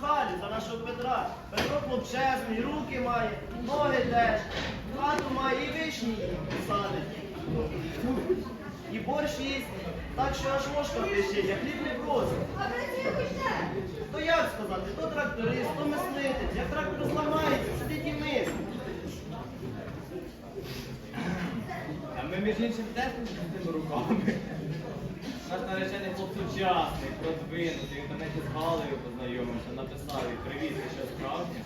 халі за нашого Петра. Петро плобчезний, руки має, ноги теж, хату має і вишні садить. І борщ їсть, так що аж мошка пищить, як хліб не просить. То як сказати, то тракторист, то мислитель, як трактор зламається, сидить і мислить. А ми між іншим теж тими руками. Наш наречений хлопцучасник, розвинутий, то навіть з Галею познайомився привіт, ти що розуміє?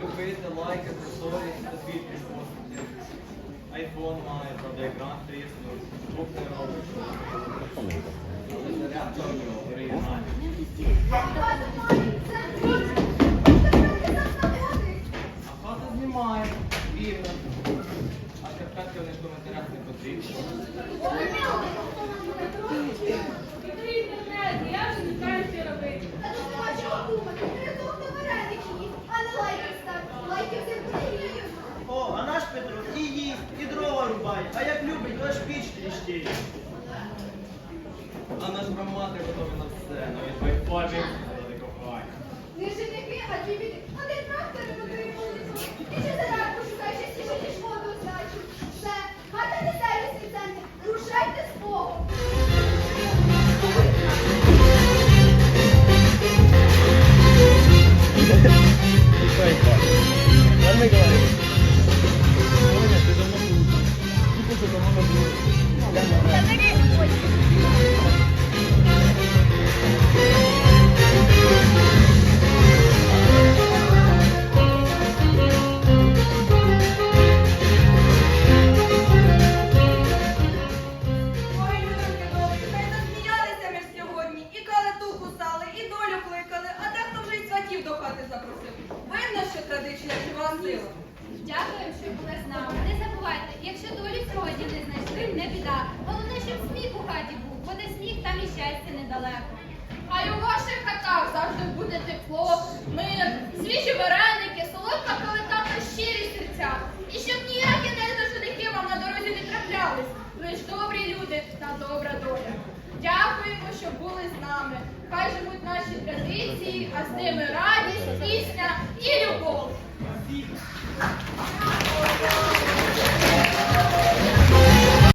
Любити, лайкати, сторіс, та світлі постати. Айфон має, правда, екран тріснув, звук не робить. Але нього оригінальна. А хата знімає, вірно. А шкарпетки вони в коментарях не потрібні. Інтернет, я вже не знаю, що робити. О, а наш Петро і їсть, і дрова рубає, а як любить, то аж піч тріщить. А наш брамати готовий на все, навіть вайфабі заради кохання. Не жіники, а ті Один Дякую, що були з нами. Не забувайте, якщо долю сьогодні не знайшли, не біда. Головне, щоб сміх у хаті був, бо де сміх, там і щастя недалеко. А й у ваших хатах завжди буде тепло, мир, свіжі вареники, солодка калита та щирі серця. І щоб ніякі недоженики вам на дорозі не траплялись. Ж добрі люди та добра доля. Дякуємо, що були з нами. Хай живуть наші традиції, а з ними радість, пісня і любов.